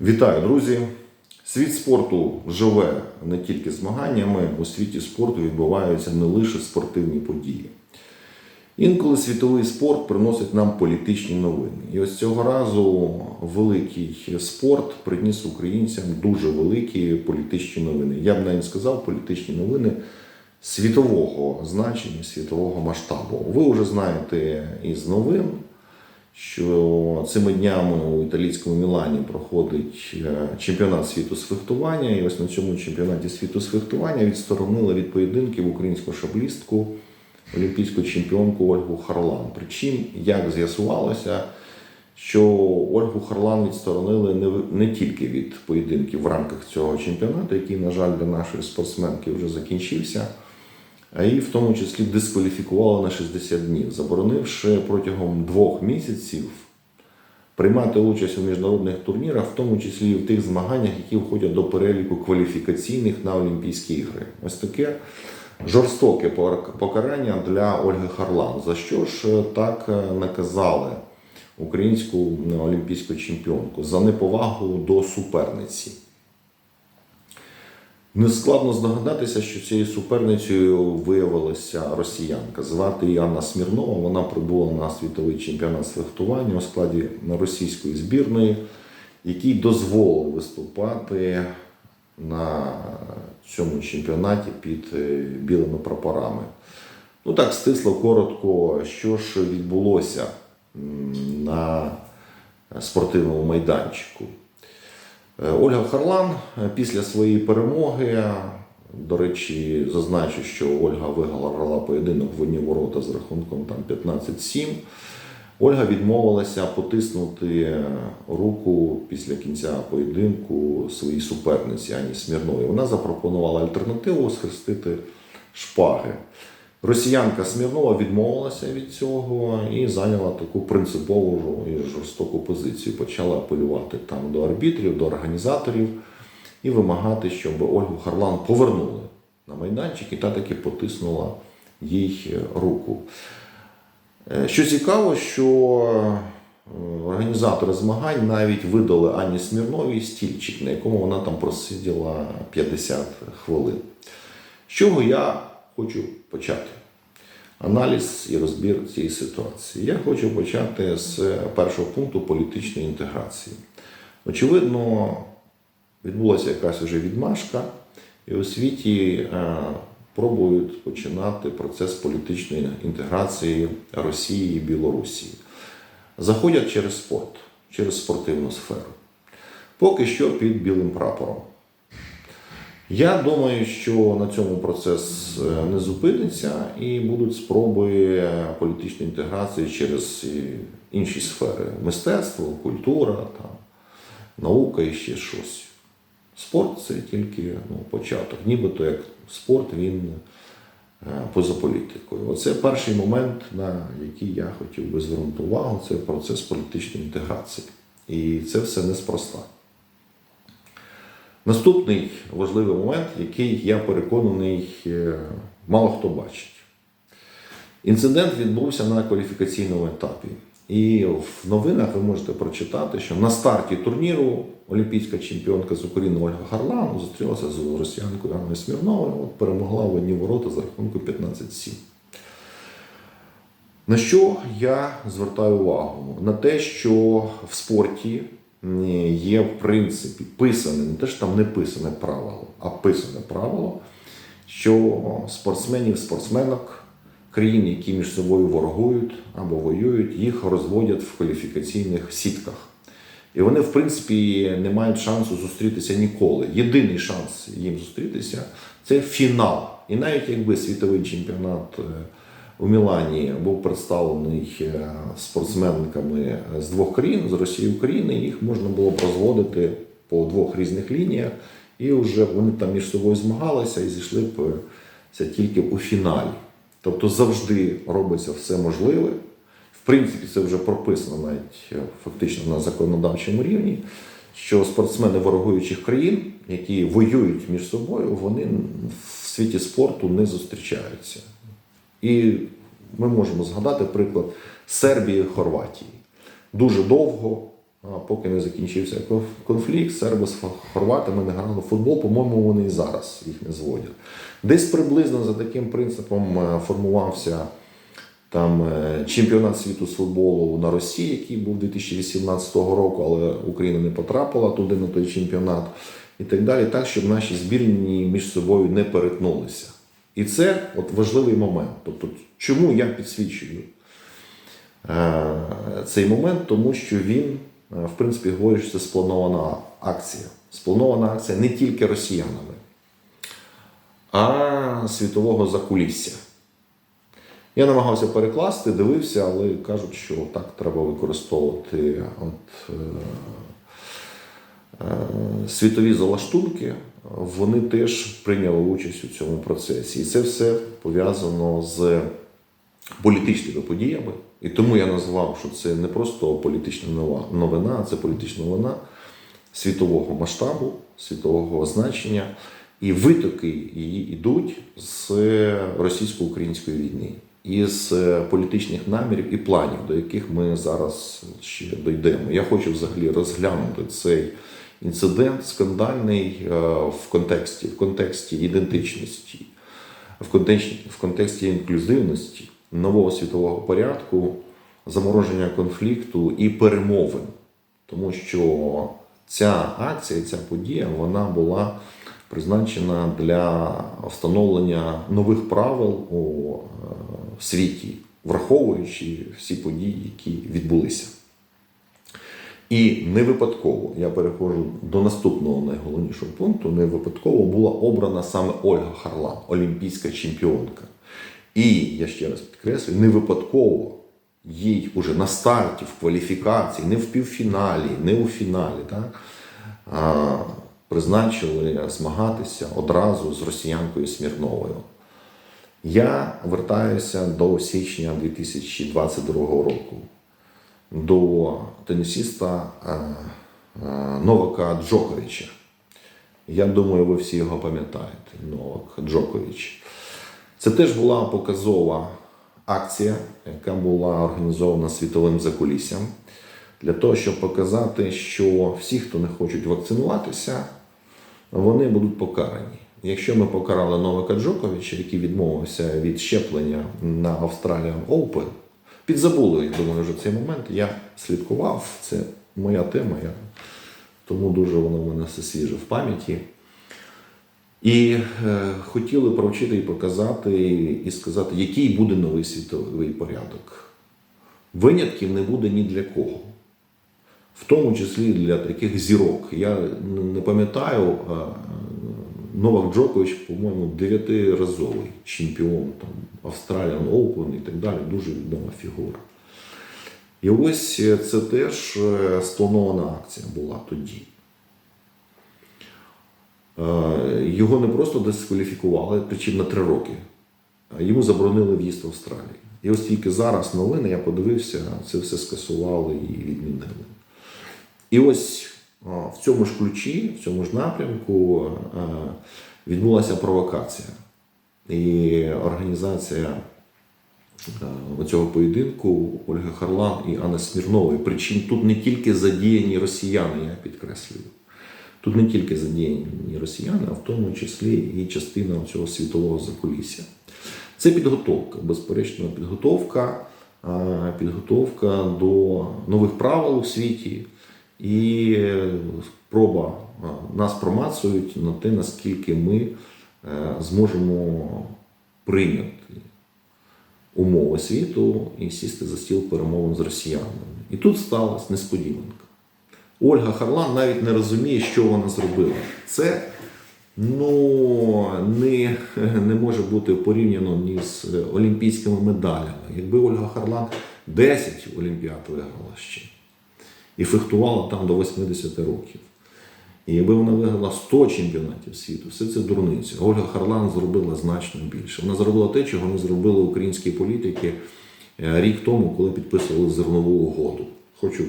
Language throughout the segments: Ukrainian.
Вітаю, друзі! Світ спорту живе не тільки змаганнями, у світі спорту відбуваються не лише спортивні події. Інколи світовий спорт приносить нам політичні новини. І ось цього разу великий спорт приніс українцям дуже великі політичні новини. Я б навіть сказав, політичні новини світового значення, світового масштабу. Ви вже знаєте із новин, що цими днями у італійському Мілані проходить е, чемпіонат світу з фехтування. І ось на цьому чемпіонаті світу з фехтування відсторонили від поєдинків українську шаблістку, олімпійську чемпіонку Ольгу Харлан. Причому, як з'ясувалося, що Ольгу Харлан відсторонили не, не тільки від поєдинків в рамках цього чемпіонату, який, на жаль, для нашої спортсменки вже закінчився а і в тому числі дискваліфікували на 60 днів, заборонивши протягом двох місяців приймати участь у міжнародних турнірах, в тому числі і в тих змаганнях, які входять до переліку кваліфікаційних на Олімпійські ігри. Ось таке жорстоке покарання для Ольги Харлан. За що ж е, так е, наказали українську е, олімпійську чемпіонку? За неповагу до суперниці. Нескладно здогадатися, що цією суперницею виявилася росіянка. Звати її Анна Смірнова. Вона прибула на світовий чемпіонат з фехтування у складі російської збірної, який дозволив виступати на цьому чемпіонаті під е, білими прапорами. Ну так, стисло коротко, що ж відбулося на спортивному майданчику. Е, Ольга Харлан е, після своєї перемоги, до речі, зазначу, що Ольга виграла поєдинок в одні ворота з рахунком там 15-7. Ольга відмовилася потиснути руку після кінця поєдинку своїй суперниці Ані Смірновій. Вона запропонувала альтернативу схрестити шпаги. Росіянка Смірнова відмовилася від цього і зайняла таку принципову і жорстоку позицію. Почала апелювати там до арбітрів, до організаторів і вимагати, щоб Ольгу Харлан повернули на майданчик, і та таки потиснула їй руку. Е, Що цікаво, що е, організатори змагань навіть видали Ані Смірновій стільчик, на якому вона там просиділа 50 хвилин. З чого я хочу почати? Аналіз і розбір цієї ситуації. Я хочу почати з першого пункту політичної інтеграції. Очевидно, відбулася якась вже відмашка, і у світі е, пробують починати процес політичної інтеграції Росії і Білорусі. Заходять через спорт, через спортивну сферу. Поки що під білим прапором. Я думаю, що на цьому процес е, не зупиниться і будуть спроби політичної інтеграції через інші сфери: мистецтво, культура, там, наука і ще щось. Спорт це тільки ну, початок. Нібито як спорт він е, поза політикою. Оце перший момент, на який я хотів би звернути увагу, це процес політичної інтеграції. І це все неспроста. Наступний важливий момент, який я переконаний, е, мало хто бачить. Інцидент відбувся на кваліфікаційному етапі. І в новинах ви можете прочитати, що на старті турніру олімпійська чемпіонка з України Ольга Харлан зустрілася з росіянкою Анною Смірновою, перемогла в одні ворота за рахунку 15-7. На що я звертаю увагу? На те, що в спорті є в принципі писане, не те, що там не писане правило, а писане правило, що спортсменів, спортсменок країн, які між собою ворогують або воюють, їх розводять в кваліфікаційних сітках. І вони, в принципі, не мають шансу зустрітися ніколи. Єдиний шанс їм зустрітися це фінал. І навіть якби світовий чемпіонат е, у Мілані був представлений е, спортсменками з двох країн, з Росії і України, їх можна було б розводити по двох різних лініях, і вже вони там між собою змагалися і зійшли б це тільки у фіналі. Тобто завжди робиться все можливе. В принципі, це вже прописано навіть е, фактично на законодавчому рівні, що спортсмени ворогуючих країн, які воюють між собою, вони в світі спорту не зустрічаються. І ми можемо згадати приклад Сербії Хорватії. Дуже довго поки не закінчився конфлікт, серби з хорватами не грали футбол, по-моєму, вони і зараз їх не зводять. Десь приблизно за таким принципом е, формувався там е, чемпіонат світу з футболу на Росії, який був 2018 року, але Україна не потрапила туди на той чемпіонат, і так далі, так, щоб наші збірні між собою не перетнулися. І це от важливий момент. Тобто, чому я підсвічую е, цей момент? Тому що він, е, в принципі, говорить, що це спланована акція. Спланована акція не тільки росіянами, а світового закулісся. Я намагався перекласти, дивився, але кажуть, що так треба використовувати от, е, світові залаштунки. Вони теж прийняли участь у цьому процесі. І це все пов'язано з політичними подіями. І тому я назвав, що це не просто політична новина, а це політична новина світового масштабу, світового значення. І витоки її йдуть з російсько-української війни, із політичних намірів і планів, до яких ми зараз ще дійдемо. Я хочу взагалі розглянути цей інцидент скандальний е, в контексті, в контексті ідентичності, в контексті, в контексті інклюзивності, нового світового порядку, замороження конфлікту і перемовин. Тому що ця акція, ця подія, вона була призначена для встановлення нових правил у е, світі, враховуючи всі події, які відбулися. І не випадково, я переходжу до наступного найголовнішого пункту, не випадково була обрана саме Ольга Харлан, олімпійська чемпіонка. І я ще раз підкреслюю, не випадково їй уже на старті, в кваліфікації, не в півфіналі, не у фіналі, так, а, призначили змагатися одразу з росіянкою Смірновою. Я вертаюся до січня 2022 року до тенісіста е, е, Новака Джоковича. Я думаю, ви всі його пам'ятаєте. Новак Джокович. Це теж була показова акція, яка була організована світовим закуліссям для того, щоб показати, що всі, хто не хочуть вакцинуватися, вони будуть покарані. Якщо ми покарали Новака Джоковича, який відмовився від щеплення на Australian Open, підзабули, я думаю, вже цей момент. Я слідкував, це моя тема, я, тому дуже воно в мене все свіже в пам'яті. І е, хотіли провчити і показати, і сказати, який буде новий світовий порядок. Винятків не буде ні для кого. В тому числі для таких зірок. Я не пам'ятаю, Новак Джокович, по-моєму, дев'ятиразовий чемпіон там, Australian Open і так далі, дуже відома фігура. І ось це теж е, спланована акція була тоді. Е, Його не просто дискваліфікували, причому на три роки, а йому заборонили в'їзд в Австралію. І ось тільки зараз новини, я подивився, це все скасували і відмінили. І ось в цьому ж ключі, в цьому ж напрямку відбулася провокація. І організація цього поєдинку Ольги Харлан і Анни Смірнової. Причому тут не тільки задіяні росіяни, я підкреслюю. Тут не тільки задіяні росіяни, а в тому числі і частина цього світового закулісся. Це підготовка, безперечно, підготовка, підготовка до нових правил у світі і спроба нас промацують на те, наскільки ми е, зможемо прийняти умови світу і сісти за стіл перемовин з росіянами. І тут сталася несподіванка. Ольга Харлан навіть не розуміє, що вона зробила. Це ну, не, не може бути порівняно ні з олімпійськими медалями. Якби Ольга Харлан 10 олімпіад виграла ще і фехтувала там до 80 років. І якби вона виграла 100 чемпіонатів світу, все це дурниця. Ольга Харлан зробила значно більше. Вона зробила те, чого не зробили українські політики е, рік тому, коли підписували зернову угоду. Хочу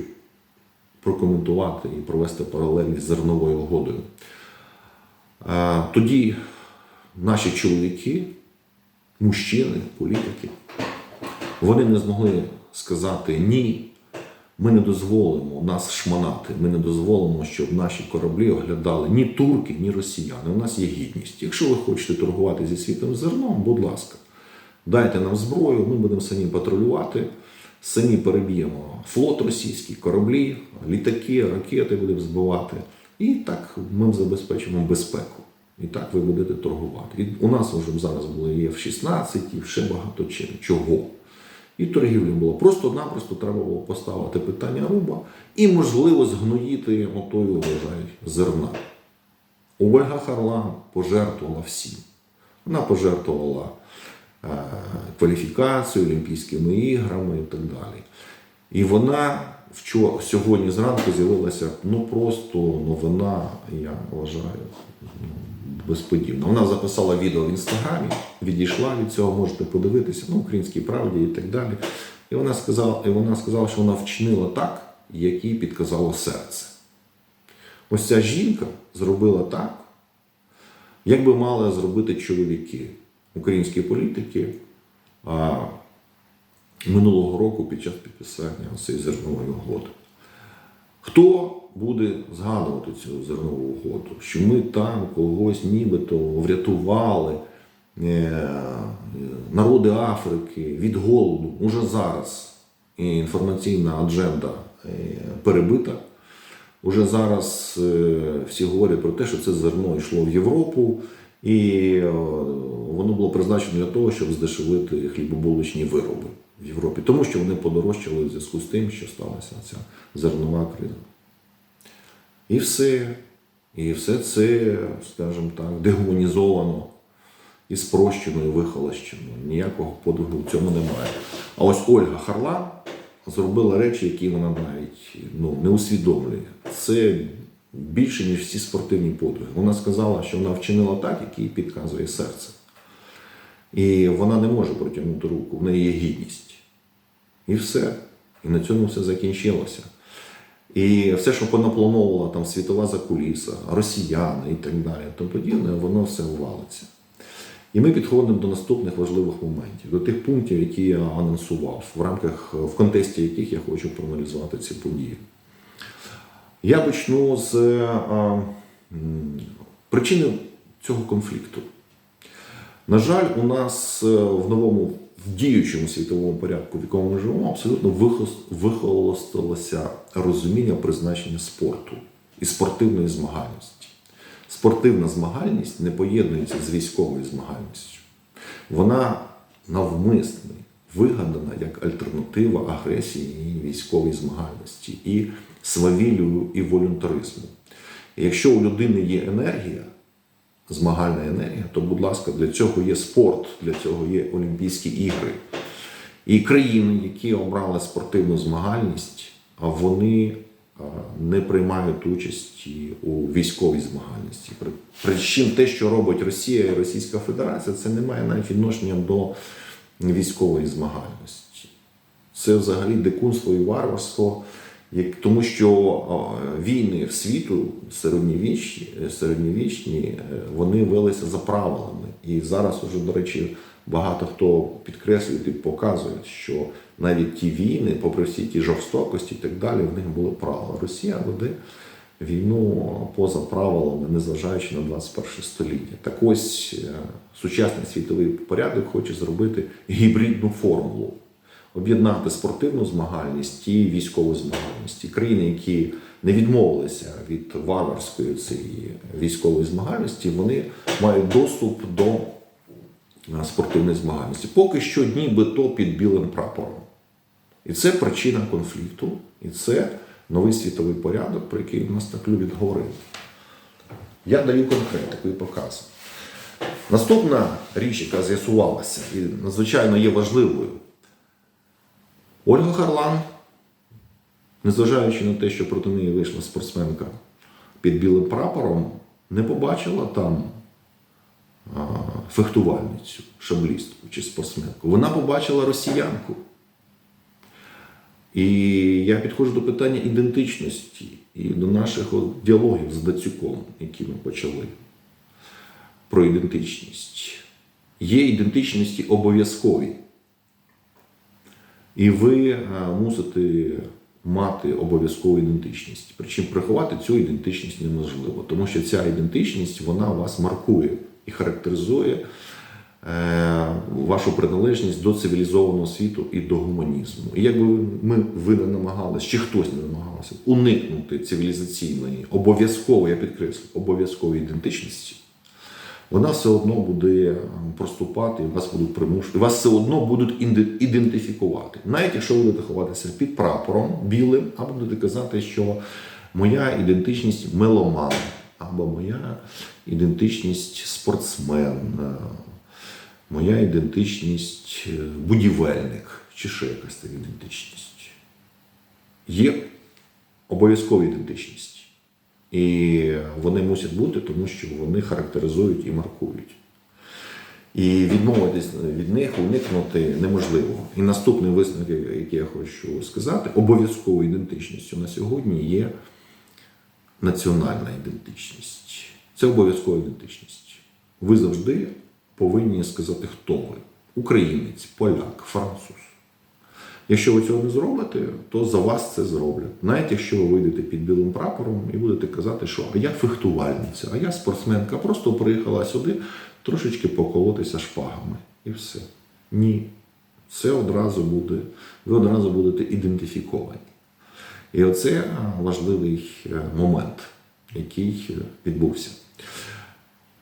прокоментувати і провести паралелі з зерновою угодою. Тоді наші чоловіки, мужчини, політики, вони не змогли сказати ні Ми не дозволимо нас шманати, ми не дозволимо, щоб наші кораблі оглядали ні турки, ні росіяни. У нас є гідність. Якщо ви хочете торгувати зі світом зерном, будь ласка, дайте нам зброю, ми будемо самі патрулювати, самі переб'ємо флот російський, кораблі, літаки, ракети будемо збивати. І так ми забезпечимо безпеку. І так ви будете торгувати. І у нас вже зараз було і F-16, і ще багато чого. І торгівля була. Просто-напросто треба було поставити питання руба і, можливо, згноїти отою вважаю, зерна. Ольга Харлан пожертвувала всім. Вона пожертвувала е, кваліфікацією, Олімпійськими іграми і так далі. І вона вчора, сьогодні зранку з'явилася ну просто новина, я вважаю, ну, безподібна. Вона записала відео в інстаграмі, відійшла від цього, можете подивитися на українській правді і так далі. І вона сказала, і вона сказала, що вона вчинила так, як їй підказало серце. Ось ця жінка зробила так, як би мали зробити чоловіки, українські політики а, минулого року під час підписання цієї зернової угоди. Хто буде згадувати цю зернову угоду? Що ми там когось нібито врятували е, народи Африки від голоду. Уже зараз інформаційна адженда е, перебита. Уже зараз е, всі говорять про те, що це зерно йшло в Європу, і воно було призначено для того, щоб здешевити хлібобулочні вироби в Європі, тому що вони подорожчали в зв'язку з тим, що сталася ця зернова криза. І все. І все це, скажімо так, дегуманізовано і спрощено, і вихолощено. Ніякого подвигу в цьому немає. А ось Ольга Харлан зробила речі, які вона навіть ну, не усвідомлює. Це більше, ніж всі спортивні подвиги. Вона сказала, що вона вчинила так, як їй підказує серце. І вона не може протягнути руку, в неї є гідність. І все. І на цьому все закінчилося. І все, що понаплановувала там світова закуліса, росіяни і так далі, то подібне, воно все валиться. І ми підходимо до наступних важливих моментів, до тих пунктів, які я анонсував, в рамках, в контексті яких я хочу проаналізувати ці події. Я почну з а, м, причини цього конфлікту. На жаль, у нас е, в новому в діючому світовому порядку, в якому ми живемо, абсолютно вихолостилося розуміння призначення спорту і спортивної змагальності. Спортивна змагальність не поєднується з військовою змагальністю. Вона навмисна, вигадана як альтернатива агресії і військовій змагальності, і свавіллю, і волюнтаризму. Якщо у людини є енергія, змагальна енергія, то, будь ласка, для цього є спорт, для цього є Олімпійські ігри. І країни, які обрали спортивну змагальність, вони не приймають участі у військовій змагальності. При- Причому те, що робить Росія і Російська Федерація, це не має навіть відношення до військової змагальності. Це взагалі дикунство і варварство, як, тому що війни в світу середньовічні, середньовічні е, вони велися за правилами. І зараз уже, до речі, багато хто підкреслює і показує, що навіть ті війни, попри всі ті жорстокості і так далі, в них були правила. Росія веде війну поза правилами, незважаючи на 21 століття. Так ось е, сучасний світовий порядок хоче зробити гібридну формулу об'єднати спортивну змагальність і військову змагальність. І країни, які не відмовилися від варварської цієї військової змагальності, вони мають доступ до е, спортивної змагальності. Поки що нібито під білим прапором. І це причина конфлікту, і це новий світовий порядок, про який нас так люблять говорити. Я даю конкретику і показую. Наступна річ, яка з'ясувалася і надзвичайно є важливою, Ольга Харлан, незважаючи на те, що проти неї вийшла спортсменка під білим прапором, не побачила там а, фехтувальницю, шаблістку чи спортсменку. Вона побачила росіянку. І я підходжу до питання ідентичності і до наших діалогів з Дацюком, які ми почали. Про ідентичність. Є ідентичності обов'язкові. І ви е, мусите мати обов'язкову ідентичність. Причому приховати цю ідентичність неможливо, тому що ця ідентичність вона вас маркує і характеризує е, вашу приналежність до цивілізованого світу і до гуманізму. І якби ми ви не намагалися, чи хтось не намагався уникнути цивілізаційної, обов'язкової, я підкреслю, обов'язкової ідентичності, вона все одно буде е, проступати, і вас будуть примушувати, вас все одно будуть ідентифікувати. Навіть якщо ви будете ховатися під прапором білим, або будете казати, що моя ідентичність меломан, або моя ідентичність спортсмен, е, моя ідентичність будівельник, чи ще якась така ідентичність. Є обов'язкова ідентичність. І вони мусять бути, тому що вони характеризують і маркують. І відмовитись від них, уникнути неможливо. І наступний висновок, який я хочу сказати, обов'язковою ідентичністю на сьогодні є національна ідентичність. Це обов'язкова ідентичність. Ви завжди повинні сказати, хто ви: українець, поляк, француз. Якщо ви цього не зробите, то за вас це зроблять. Навіть якщо ви вийдете під білим прапором і будете казати, що а я фехтувальниця, а я спортсменка, просто приїхала сюди трошечки поколотися шпагами. І все. Ні. Це одразу буде, ви одразу будете ідентифіковані. І оце важливий е, момент, який відбувся.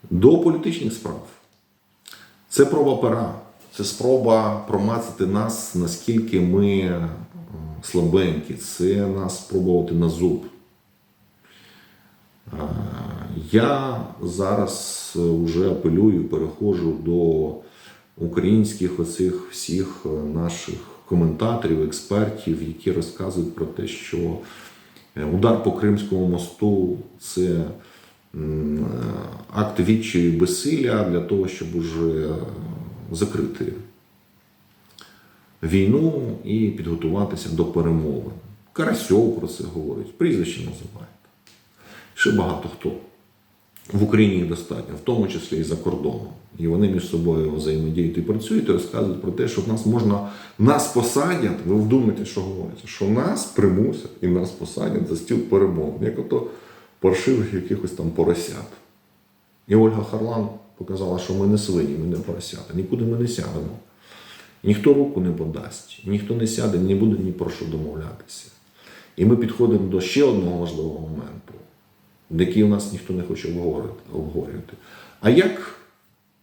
До політичних справ. Це проба пера, це спроба промацати нас, наскільки ми е, слабенькі, це нас спробувати на зуб. Е, Я зараз вже апелюю, переходжу до українських оцих всіх е, наших коментаторів, експертів, які розказують про те, що е, удар по Кримському мосту це е, акт відчаю і безсилля для того, щоб уже закрити війну і підготуватися до перемови. Карасьов про це говорить, прізвище називає. Ще багато хто. В Україні їх достатньо, в тому числі і за кордоном. І вони між собою взаємодіють і працюють і розказують про те, що нас можна нас посадять. Ви вдумайте, що говориться, що нас примусять і нас посадять за стіл перемовин, як ото паршивих якихось там поросят. І Ольга Харлан показала, що ми не свині, ми не поросята. Нікуди ми не сядемо. Ніхто руку не подасть, ніхто не сяде, не буде ні про що домовлятися. І ми підходимо до ще одного важливого моменту, який у нас ніхто не хоче обговорювати. А як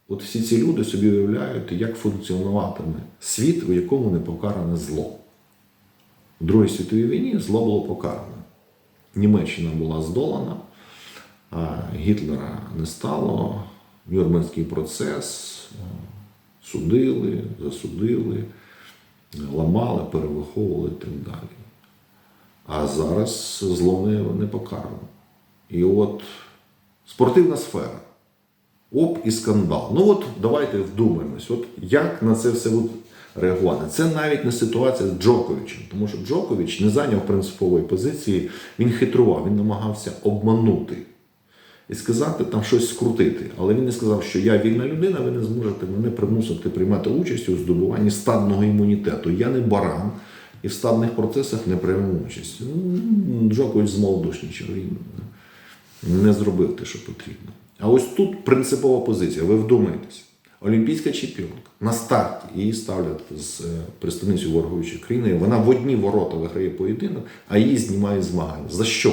от всі ці люди собі уявляють, як функціонуватиме світ, у якому не покаране зло? У Другій світовій війні зло було покаране. Німеччина була здолана, Гітлера не стало, Нюрнберзький процес, судили, засудили, ламали, перевиховували і так далі. А зараз зло не, не покарано. І от спортивна сфера. Оп, і скандал. Ну от давайте вдумаємось, от як на це все буде реагувати. Це навіть не ситуація з Джоковичем, тому що Джокович не зайняв принципової позиції, він хитрував, він намагався обманути і сказати там щось скрутити. Але він не сказав, що я вільна людина, ви не зможете мене примусити приймати участь у здобуванні стадного імунітету. Я не баран і в стадних процесах не прийму участь. Ну, Джокович змолодушнічав, він не зробив те, що потрібно. А ось тут принципова позиція. Ви вдумаєтесь. Олімпійська чемпіонка на старті її ставлять з е, представницею ворогуючої країни. Вона в одні ворота виграє поєдинок, а її знімають з змагань. За що?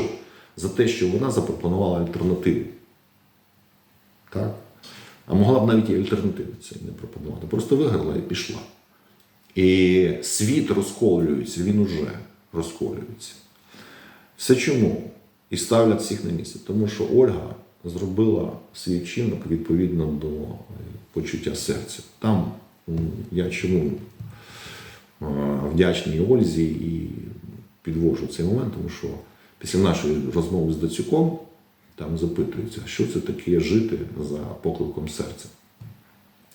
За те, що вона запропонувала альтернативу. Так? А могла б навіть і альтернативи це не пропонувати. Просто виграла і пішла. І світ розколюється, він уже розколюється. Все чому? І ставлять всіх на місце. Тому що Ольга зробила свій вчинок відповідно до е, почуття серця. Там я чому е, вдячний Ользі і підвожу цей момент, тому що після нашої розмови з Дацюком там запитується, що це таке жити за покликом серця.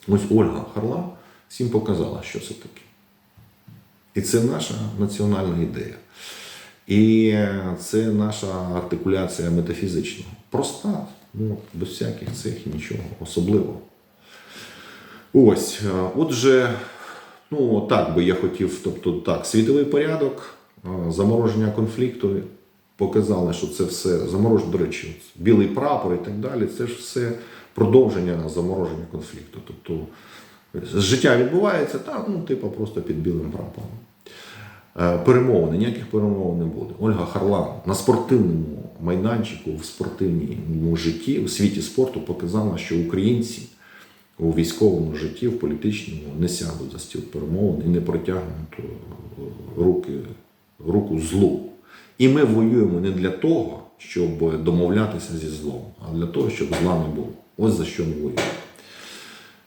Ось Ольга Харла всім показала, що це таке. І це наша національна ідея. І це наша артикуляція метафізична. Проста, ну, без всяких цих нічого особливого. Ось, е, отже, ну так би я хотів, тобто так, світовий порядок, е, замороження конфлікту показали, що це все замороження, до речі, білий прапор і так далі. Це ж все продовження замороження конфлікту. Тобто життя відбувається так, ну, типу, просто під білим прапором. Е, Перемовини, ніяких перемовин не буде. Ольга Харлан на спортивному майданчику, в спортивному житті, у світі спорту показала, що українці у військовому житті, в політичному не сядуть за стіл перемовин і не протягнуть е, руки, руку злу. І ми воюємо не для того, щоб домовлятися зі злом, а для того, щоб зла не було. Ось за що ми воюємо.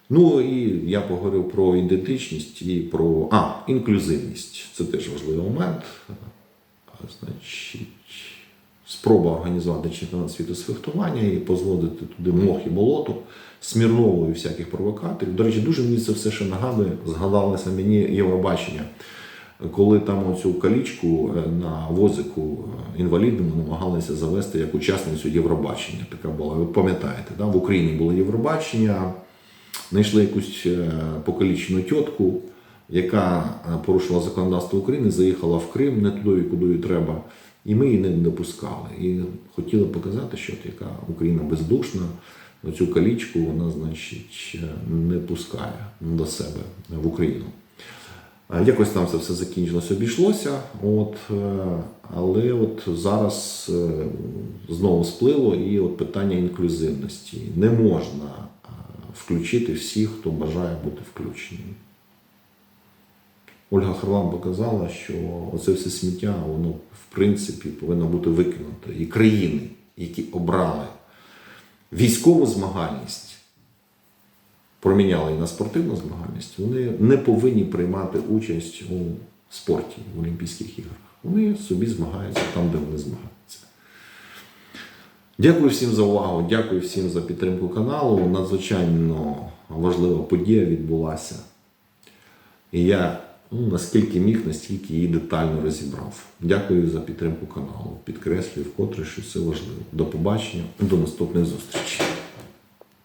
Ну і я поговорив про ідентичність і про а, інклюзивність. Це теж важливий момент. А, Значить, спроба організувати чемпіонат світу з фехтування і позводити туди мох і болото, Смірнову і всяких провокаторів. До речі, дуже мені це все ще нагадує, згадалося мені Євробачення, коли там оцю калічку е, на возику е, інвалідному намагалися завести як учасницю Євробачення. Така була, ви пам'ятаєте, да? в Україні було Євробачення знайшли якусь е, покалічену тітку, яка порушила законодавство України, заїхала в Крим не туди, куди треба, і ми її не допускали. І хотіли показати, що от яка Україна бездушна, цю калічку вона, значить, не пускає до себе в Україну. Е, Якось там це все закінчилося, обійшлося. От, е, але от зараз е, знову сплило і от питання інклюзивності. Не можна включити всіх, хто бажає бути включеним. Ольга Харлан показала, що оце все сміття, воно в принципі повинно бути викинуто. І країни, які обрали військову змагальність, проміняли на спортивну змагальність, вони не повинні приймати участь у спорті в Олімпійських іграх. Вони собі змагаються там, де вони змагаються. Дякую всім за увагу, дякую всім за підтримку каналу. Надзвичайно важлива подія відбулася. І я ну, наскільки міг, настільки її детально розібрав. Дякую за підтримку каналу. Підкреслюю вкотре, що це важливо. До побачення, до наступних зустрічей.